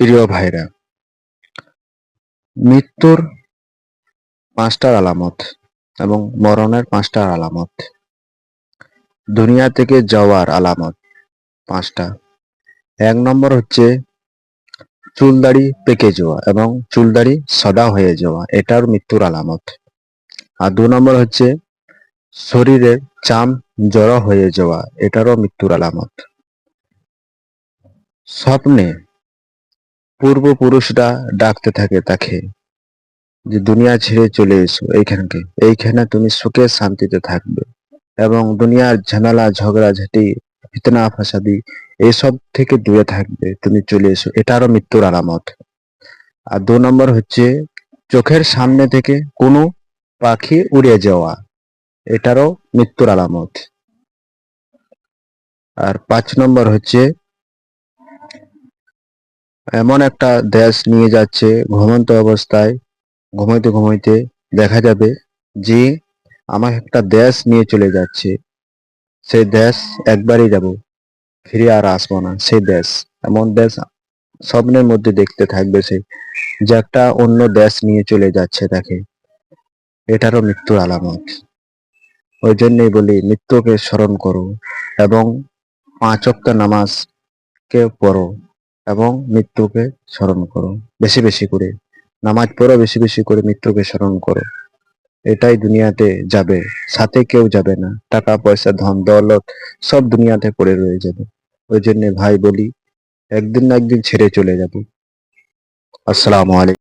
প্রিয় ভাইরা, মৃত্যুর পাঁচটার আলামত এবং মরণের পাঁচটার আলামত, দুনিয়া থেকে যাওয়ার আলামত পাঁচটা। এক নম্বর হচ্ছে চুলদাড়ি পেকে যাওয়া এবং চুলদাড়ি সদা হয়ে যাওয়া, এটার মৃত্যুর আলামত। আর দু নম্বর হচ্ছে শরীরের চাম জড়ো হয়ে যাওয়া, এটারও মৃত্যুর আলামত। স্বপ্নে পূর্বপুরুষরা ডাকতে থাকে তাকে যে, দুনিয়া ছেড়ে চলে এসো এইখানকে। এইখানে তুমি সুখে শান্তিতে থাকবে এবং দুনিয়ার ঝামেলা, ঝগড়া, ঝাঁটি, ফিতনা, ফাসাদি এসব থেকে দূরে থাকবে। তুমি চলে এসো। এটারও মৃত্যুর আলামত। আর দু নম্বর হচ্ছে, চোখের সামনে থেকে কোনো পাখি উড়ে যাওয়া। এটারও মৃত্যুর আলামত। আর পাঁচ নম্বর হচ্ছে এমন একটা দেশ নিয়ে যাচ্ছে ঘুমন্ত অবস্থায়, ঘুমাইতে ঘুমাইতে দেখা যাবে যে আমার একটা দেশ নিয়ে চলে যাচ্ছে। সেই দেশ একবারই যাব, ফিরে আর আসব না, সেই দেশ। এমন দেশ স্বপ্নের মধ্যে দেখতে থাকবে সে, যে একটা অন্য দেশ নিয়ে চলে যাচ্ছে তাকে। এটারও মৃত্যুর আলামত। ওই জন্যই বলি, মৃত্যুকে স্মরণ করো এবং পাঁচ অক্ত নামাজকে পড়ো। এবং মৃত্যুকে স্মরণ করো। বেশি বেশি করে, নামাজ পড়ো, বেশি বেশি করে মৃত্যুকে স্মরণ করো। এটাই দুনিয়াতে যাবে, সাথে কেউ যাবে না। টাকা, পয়সা, ধন, দৌলত সব দুনিয়াতে পড়ে রয়ে যাবে। ওই জন্য ভাই বলি, একদিন না একদিন ছেড়ে চলে যাব। আসসালামু আলাইকুম।